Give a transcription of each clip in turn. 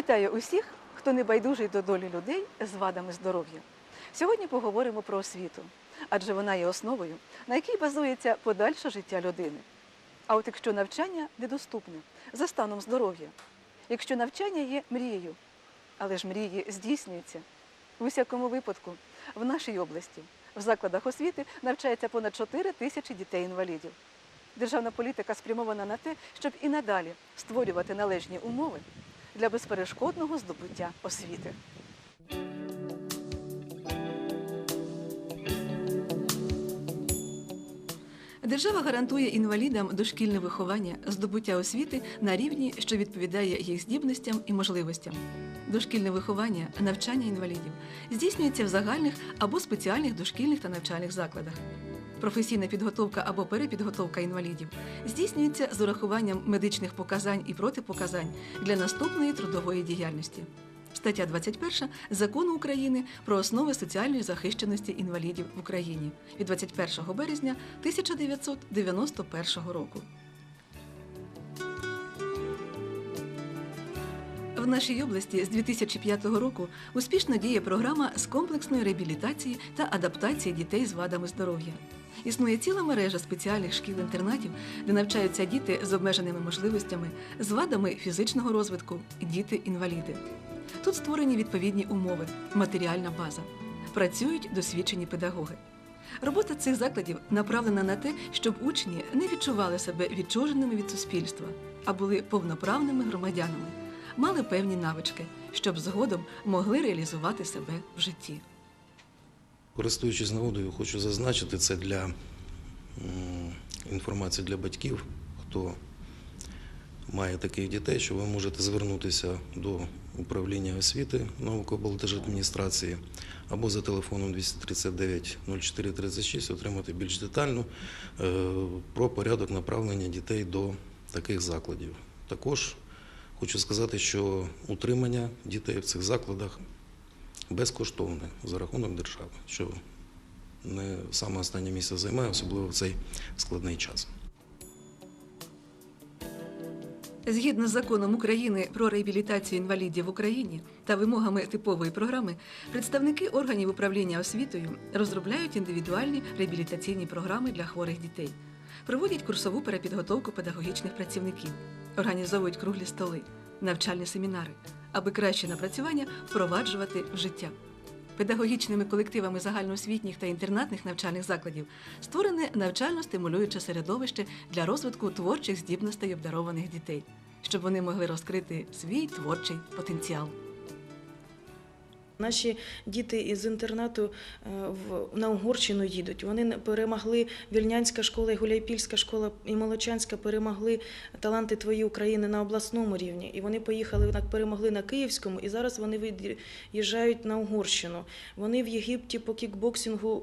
Вітаю усіх, хто не байдужий до долі людей з вадами здоров'я. Сьогодні поговоримо про освіту, адже вона є основою, на якій базується подальше життя людини. А от якщо навчання недоступне за станом здоров'я, якщо навчання є мрією, але ж мрії здійснюються. В усякому випадку, в нашій області, в закладах освіти навчається понад 4 тисячі дітей-інвалідів. Державна політика спрямована на те, щоб і надалі створювати належні умови для безперешкодного здобуття освіти. Держава гарантує інвалідам дошкільне виховання, здобуття освіти на рівні, що відповідає їх здібностям і можливостям. Дошкільне виховання, навчання інвалідів здійснюється в загальних або спеціальних дошкільних та навчальних закладах. Професійна підготовка або перепідготовка інвалідів здійснюється з урахуванням медичних показань і протипоказань для наступної трудової діяльності. Стаття 21 Закону України про основи соціальної захищеності інвалідів в Україні від 21 березня 1991 року. В нашій області з 2005 року успішно діє програма з комплексної реабілітації та адаптації дітей з вадами здоров'я. Існує ціла мережа спеціальних шкіл-інтернатів, де навчаються діти з обмеженими можливостями, з вадами фізичного розвитку, діти-інваліди. Тут створені відповідні умови, матеріальна база. Працюють досвідчені педагоги. Робота цих закладів направлена на те, щоб учні не відчували себе відчуженими від суспільства, а були повноправними громадянами, мали певні навички, щоб згодом могли реалізувати себе в житті. Користуючись нагодою, хочу зазначити це для інформації для батьків, хто має таких дітей, що ви можете звернутися до управління освіти науково-адміністрації або за телефоном 239 0436 отримати більш детально е, про порядок направлення дітей до таких закладів. Також хочу сказати, що утримання дітей в цих закладах безкоштовне за рахунок держави, що не саме останнє місце займає, особливо в цей складний час. Згідно з законом України про реабілітацію інвалідів в Україні та вимогами типової програми, представники органів управління освітою розробляють індивідуальні реабілітаційні програми для хворих дітей, проводять курсову перепідготовку педагогічних працівників, організовують круглі столи, навчальні семінари, аби краще напрацювання впроваджувати в життя. Педагогічними колективами загальноосвітніх та інтернатних навчальних закладів створене навчально-стимулююче середовище для розвитку творчих здібностей обдарованих дітей, щоб вони могли розкрити свій творчий потенціал. Наші діти із інтернату е, на Угорщину їдуть. Вони перемогли Вільнянська школа Гуляйпільська школа і Молочанська перемогли таланти твої України на обласному рівні. І вони поїхали перемогли на Київському, і зараз вони виїжджають на Угорщину. Вони в Єгипті по кікбоксингу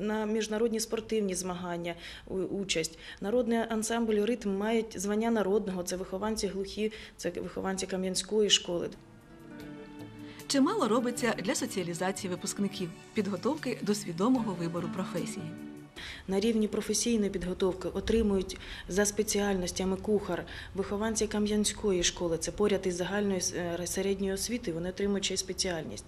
на міжнародні спортивні змагання участь. Народний ансамбль ритм мають звання народного. Це вихованці глухі, це вихованці Кам'янської школи. Чимало робиться для соціалізації випускників, підготовки до свідомого вибору професії. На рівні професійної підготовки отримують за спеціальностями кухар, вихованці Кам'янської школи, це поряд із загальною е, середньою освітою, вони отримують ще й спеціальність.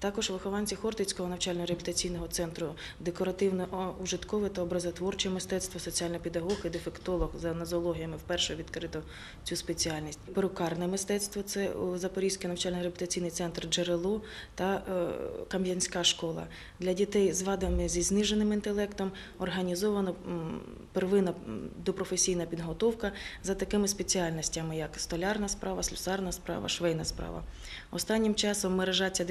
Також вихованці Хортицького навчально-реабілітаційного центру, декоративно-ужиткове та образотворче мистецтво, соціальний педагог і дефектолог за нозологіями вперше відкрито цю спеціальність. Перукарне мистецтво це Запорізький навчально-реабілітаційний центр Джерело та е, Кам'янська школа. Для дітей з вадами зі зниженим інтелектом організовано первинна допрофесійна підготовка за такими спеціальностями, як столярна справа, слюсарна справа, швейна справа. Останнім часом мережа ця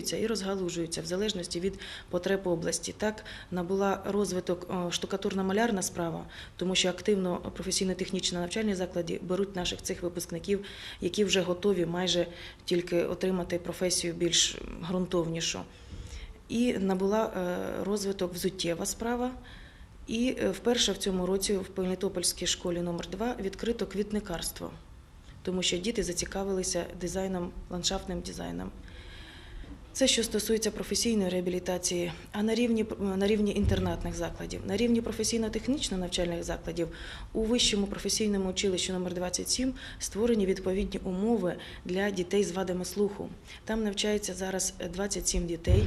диференціюється і розгалужується в залежності від потреб області. Так набула розвиток о, штукатурно-малярна справа, тому що активно професійно-технічні навчальні заклади беруть наших цих випускників, які вже готові майже тільки отримати професію більш ґрунтовнішу. І набула е, розвиток взуттєва справа. І е, вперше в цьому році в Мелітопольській школі номер 2 відкрито квітникарство, тому що діти зацікавилися дизайном, ландшафтним дизайном. Це що стосується професійної реабілітації, а на рівні, на рівні інтернатних закладів, на рівні професійно-технічно-навчальних закладів у вищому професійному училищі номер 27 створені відповідні умови для дітей з вадами слуху. Там навчається зараз 27 дітей.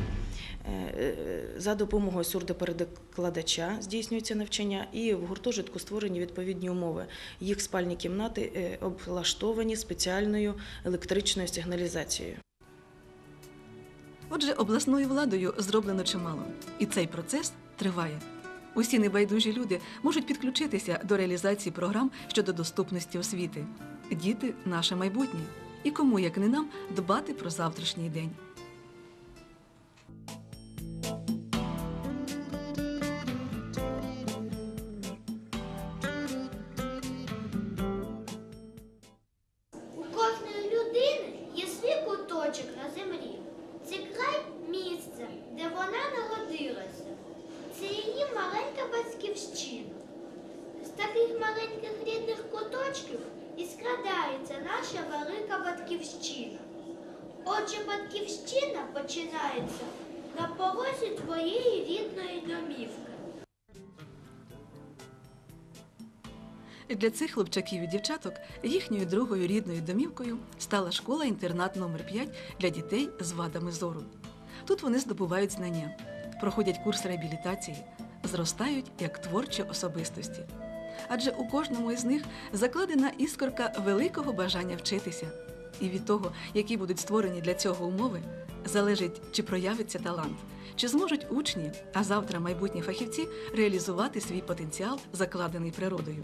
Е, е, За допомогою сурдоперекладача здійснюється навчання, і в гуртожитку створені відповідні умови. Їх спальні кімнати е, облаштовані спеціальною електричною сигналізацією. Отже, обласною владою зроблено чимало, і цей процес триває. Усі небайдужі люди можуть підключитися до реалізації програм щодо доступності освіти. Діти наше майбутнє. І кому, як не нам, дбати про завтрашній день. Отже, батьківщина починається на порозі твоєї рідної домівки. Для цих хлопчаків і дівчаток їхньою другою рідною домівкою стала школа-інтернат номер 5 для дітей з вадами зору. Тут вони здобувають знання, проходять курс реабілітації, зростають як творчі особистості. Адже у кожному із них закладена іскорка великого бажання вчитися. І від того, які будуть створені для цього умови, залежить, чи проявиться талант, чи зможуть учні, а завтра майбутні фахівці реалізувати свій потенціал, закладений природою.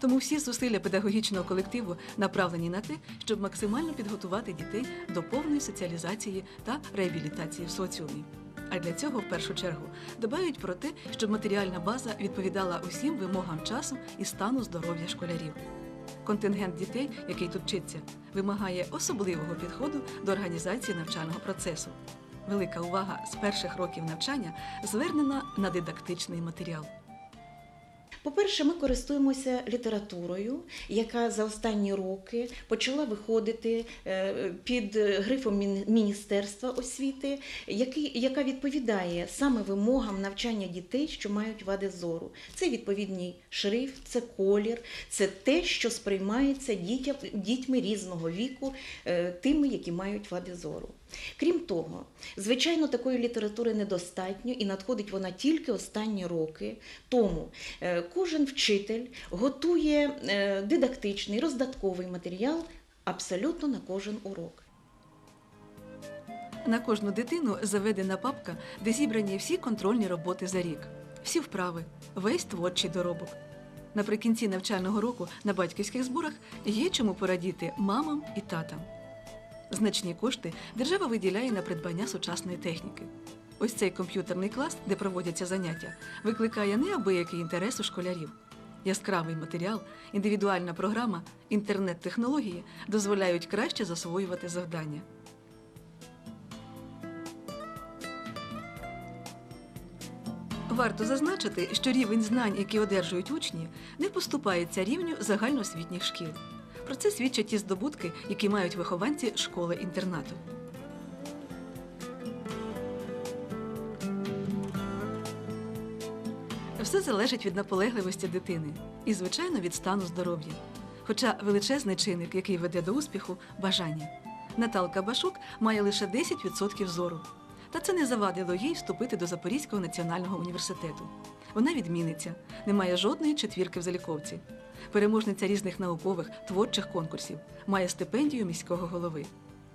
Тому всі зусилля педагогічного колективу направлені на те, щоб максимально підготувати дітей до повної соціалізації та реабілітації в соціумі. А для цього, в першу чергу, дбають про те, щоб матеріальна база відповідала усім вимогам часу і стану здоров'я школярів. Контингент дітей, який тут вчиться, вимагає особливого підходу до організації навчального процесу. Велика увага з перших років навчання звернена на дидактичний матеріал. По-перше, ми користуємося літературою, яка за останні роки почала виходити е, під грифом Міністерства освіти, яка відповідає саме вимогам навчання дітей, що мають вади зору. Це відповідний шрифт, це колір, це те, що сприймається дітьми різного віку, е, тими, які мають вади зору. Крім того, звичайно, такої літератури недостатньо і надходить вона тільки останні роки. Тому е, кожен вчитель готує е, дидактичний, роздатковий матеріал абсолютно на кожен урок. На кожну дитину заведена папка, де зібрані всі контрольні роботи за рік, всі вправи, весь творчий доробок. Наприкінці навчального року на батьківських зборах є чому порадіти мамам і татам. Значні кошти держава виділяє на придбання сучасної техніки. Ось цей комп'ютерний клас, де проводяться заняття, викликає неабиякий інтерес у школярів. Яскравий матеріал, індивідуальна програма, інтернет-технології дозволяють краще засвоювати завдання. Варто зазначити, що рівень знань, які одержують учні, не поступається рівню загальноосвітніх шкіл. Про це свідчать ті здобутки, які мають вихованці школи-інтернату. Все залежить від наполегливості дитини і, звичайно, від стану здоров'я. Хоча величезний чинник, який веде до успіху бажання. Наталка Башук має лише 10% зору. Та це не завадило їй вступити до Запорізького національного університету. Вона відмінниця, не має жодної четвірки в заліковці. Переможниця різних наукових творчих конкурсів, має стипендію міського голови.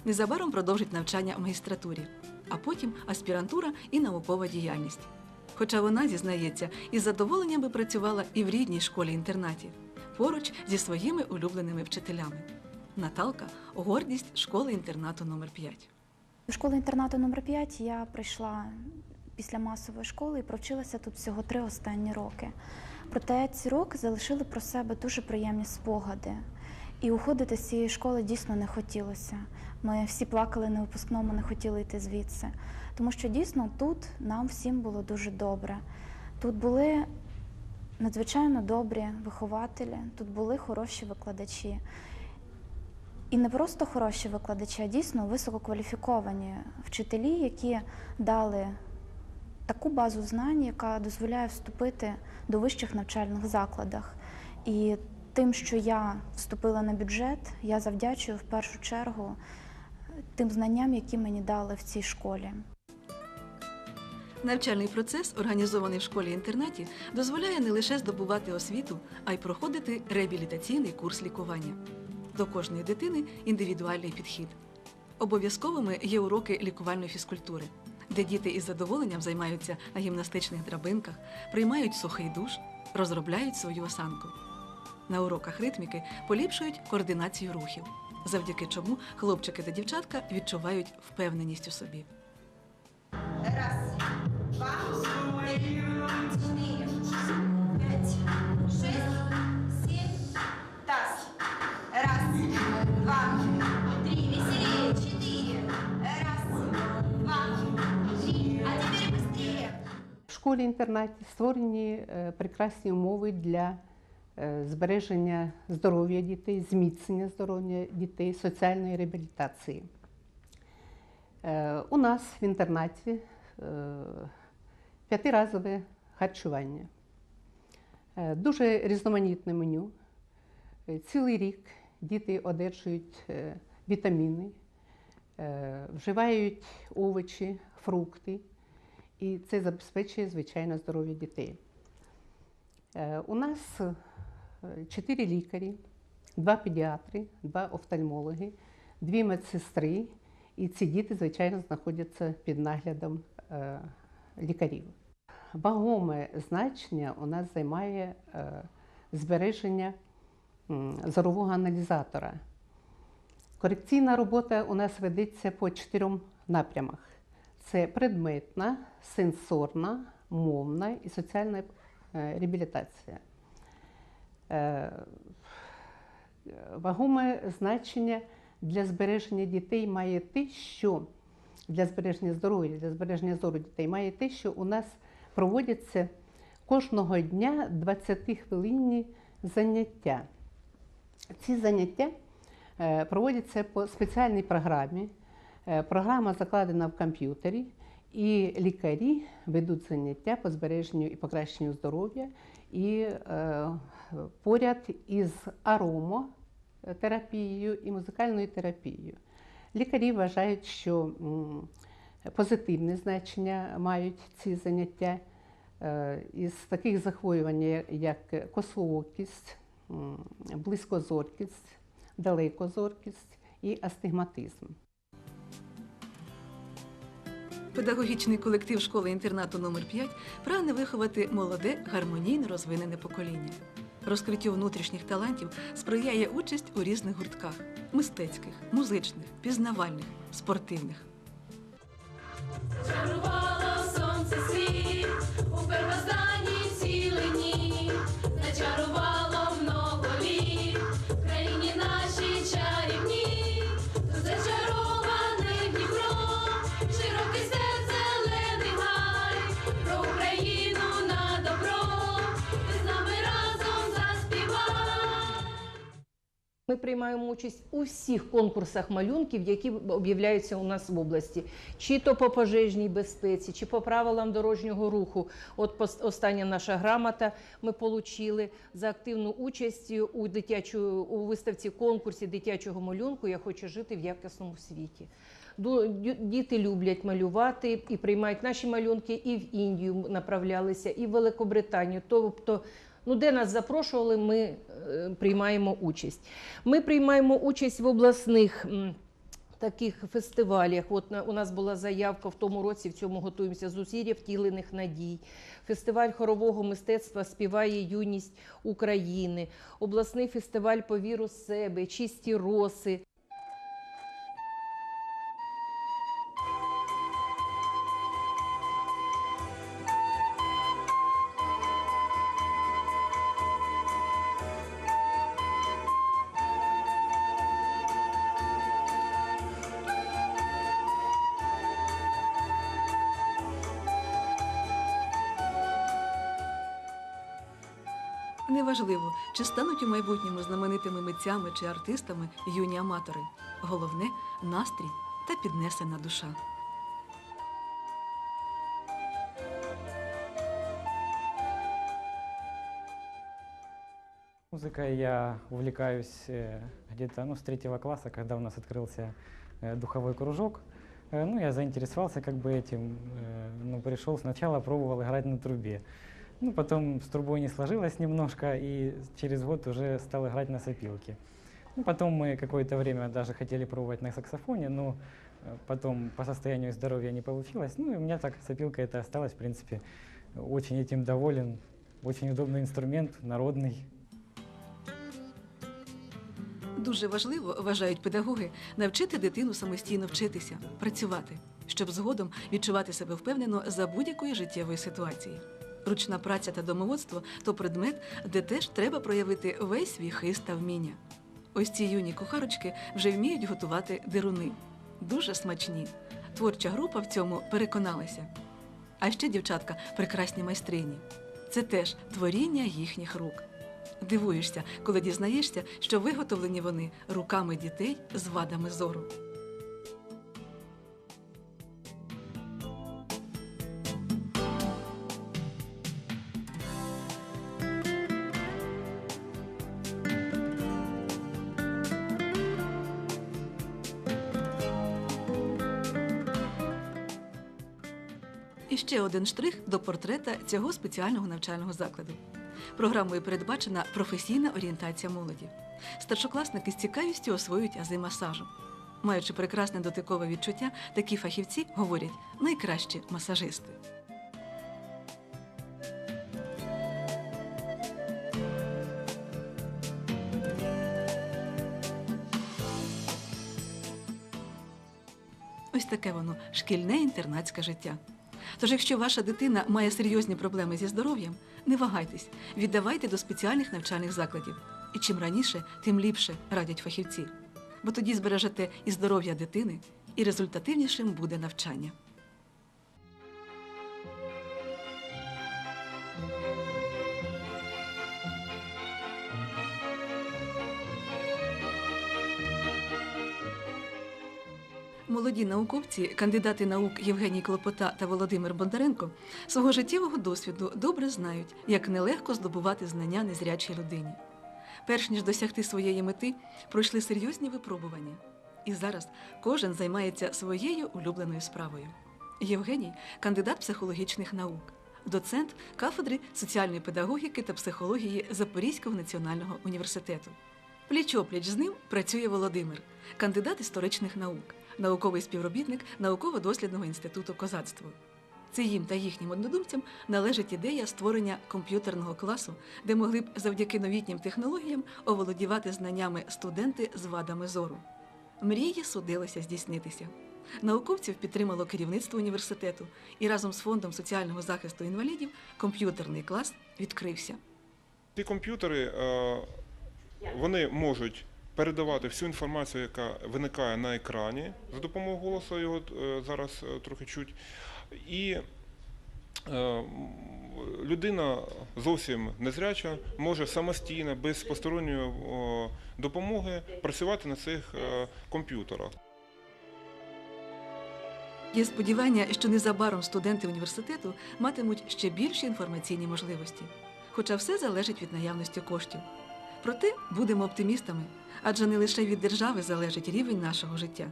Незабаром продовжить навчання в магістратурі, а потім аспірантура і наукова діяльність. Хоча вона зізнається, із задоволенням би працювала і в рідній школі-інтернаті, поруч зі своїми улюбленими вчителями. Наталка гордість школи-інтернату номер 5 До школи інтернату номер 5 я прийшла після масової школи і провчилася тут всього три останні роки. Проте ці роки залишили про себе дуже приємні спогади. І уходити з цієї школи дійсно не хотілося. Ми всі плакали на випускному, не хотіли йти звідси. Тому що дійсно тут нам всім було дуже добре. Тут були надзвичайно добрі вихователі, тут були хороші викладачі. І не просто хороші викладачі, а дійсно висококваліфіковані вчителі, які дали таку базу знань, яка дозволяє вступити до вищих навчальних закладах. І тим, що я вступила на бюджет, я завдячую в першу чергу тим знанням, які мені дали в цій школі. Навчальний процес, організований в школі-інтернаті, дозволяє не лише здобувати освіту, а й проходити реабілітаційний курс лікування. До кожної дитини індивідуальний підхід. Обов'язковими є уроки лікувальної фізкультури, де діти із задоволенням займаються на гімнастичних драбинках, приймають сухий душ, розробляють свою осанку. На уроках ритміки поліпшують координацію рухів, завдяки чому хлопчики та дівчатка відчувають впевненість у собі. Школі-інтернаті створені е, прекрасні умови для е, збереження здоров'я дітей, зміцнення здоров'я дітей, соціальної реабілітації. Е, У нас в інтернаті п'ятиразове харчування, дуже різноманітне меню. Цілий рік діти одержують вітаміни, вживають овочі, фрукти, і це забезпечує звичайно здоров'я дітей. Е, У нас е, чотири лікарі, два педіатри, два офтальмологи, дві медсестри, і ці діти, звичайно, знаходяться під наглядом е, лікарів. Вагоме значення у нас займає збереження зорового аналізатора. Корекційна робота у нас ведеться по чотирьом напрямах: це предметна, сенсорна, мовна і соціальна е, реабілітація. Е, Вагоме значення для збереження дітей має те, що для збереження здоров'я, для збереження зору дітей має те, що у нас проводяться кожного дня 20-хвилинні заняття. Ці заняття е, проводяться по спеціальній програмі. Е, Програма закладена в комп'ютері, і лікарі ведуть заняття по збереженню і покращенню здоров'я і е, поряд із аромотерапією і музикальною терапією. Лікарі вважають, що позитивне значення мають ці заняття е, із таких захворювань, як косоокість, м, близькозоркість, далекозоркість і астигматизм. Педагогічний колектив школи-інтернату номер 5 прагне виховати молоде, гармонійно розвинене покоління. Розкриттю внутрішніх талантів сприяє участь у різних гуртках мистецьких, музичних, пізнавальних, спортивних. Чарувало сонце світ у первозданній цілині, зачарувало Ми приймаємо участь у всіх конкурсах малюнків, які об'являються у нас в області, чи то по пожежній безпеці, чи по правилам дорожнього руху. От остання наша грамота ми отримали за активну участь у дитячу у виставці конкурсі дитячого малюнку. Я хочу жити в якісному світі. Діти люблять малювати і приймають наші малюнки, і в Індію направлялися, і в Великобританію. Тобто Ну, де нас запрошували, ми е, приймаємо участь. Ми приймаємо участь в обласних таких фестивалях. От у нас була заявка в тому році, в цьому готуємося зусилля втілених надій. Фестиваль хорового мистецтва співає юність України, обласний фестиваль по віру в себе, чисті роси. чи стануть у майбутньому знаменитими митцями чи артистами юні аматори. Головне настрій та піднесена душа. Музыкой я увлекаюсь э, где-то ну, с третьего класса, когда у нас открылся э, духовой кружок. Э, Ну, я заинтересовался как бы этим, э, ну, пришел сначала, пробовал играть на трубе. Ну, потом с трубой не сложилось немножко, и через год уже стал играть на сопилке. Ну, потом мы какое-то время даже хотели пробовать на саксофоне, но э, потом по состоянию здоровья не получилось. Ну, и у меня так сопилка это осталась, в принципе, очень этим доволен. Очень удобный инструмент, народный. Дуже важливо, вважають педагоги, навчити дитину самостійно вчитися, працювати, щоб згодом відчувати себе впевнено за будь-якої життєвої ситуації. Ручна праця та домоводство то предмет, де теж треба проявити весь свій хист та вміння. Ось ці юні кухарочки вже вміють готувати дируни. Дуже смачні. Творча група в цьому переконалася. А ще дівчатка прекрасні майстрині. Це теж творіння їхніх рук. Дивуєшся, коли дізнаєшся, що виготовлені вони руками дітей з вадами зору. Ще один штрих до портрета цього спеціального навчального закладу. Програмою передбачена професійна орієнтація молоді. Старшокласники з цікавістю освоюють ази масажу. Маючи прекрасне дотикове відчуття, такі фахівці говорять найкращі масажисти. Ось таке воно шкільне інтернатське життя. Тож, якщо ваша дитина має серйозні проблеми зі здоров'ям, не вагайтесь, віддавайте до спеціальних навчальних закладів. І чим раніше, тим ліпше радять фахівці. Бо тоді збережете і здоров'я дитини, і результативнішим буде навчання. Молоді науковці, кандидати наук Євгеній Клопота та Володимир Бондаренко, свого життєвого досвіду добре знають, як нелегко здобувати знання незрячій людині. Перш ніж досягти своєї мети, пройшли серйозні випробування. І зараз кожен займається своєю улюбленою справою. Євгеній кандидат психологічних наук, доцент кафедри соціальної педагогіки та психології Запорізького національного університету. Пліч-опліч з ним працює Володимир, кандидат історичних наук, науковий співробітник науково-дослідного інституту козацтво. Це їм та їхнім однодумцям належить ідея створення комп'ютерного класу, де могли б завдяки новітнім технологіям оволодівати знаннями студенти з вадами зору. Мрії судилося здійснитися. Науковців підтримало керівництво університету, і разом з фондом соціального захисту інвалідів комп'ютерний клас відкрився. Ці комп'ютери е, вони можуть передавати всю інформацію, яка виникає на екрані за допомогою голосу, його е, зараз е, трохи чуть. І е, людина зовсім незряча може самостійно, без посторонньої допомоги працювати на цих комп'ютерах. Є сподівання, що незабаром студенти університету матимуть ще більші інформаційні можливості. Хоча все залежить від наявності коштів. Проте будемо оптимістами, адже не лише від держави залежить рівень нашого життя.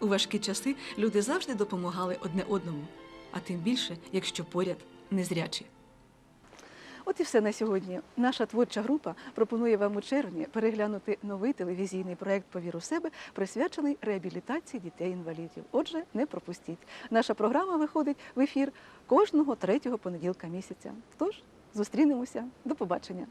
У важкі часи люди завжди допомагали одне одному, а тим більше, якщо поряд незрячі. От і все на сьогодні. Наша творча група пропонує вам у червні переглянути новий телевізійний проект Повір у себе, присвячений реабілітації дітей-інвалідів. Отже, не пропустіть. Наша програма виходить в ефір кожного третього понеділка місяця. Тож зустрінемося. До побачення.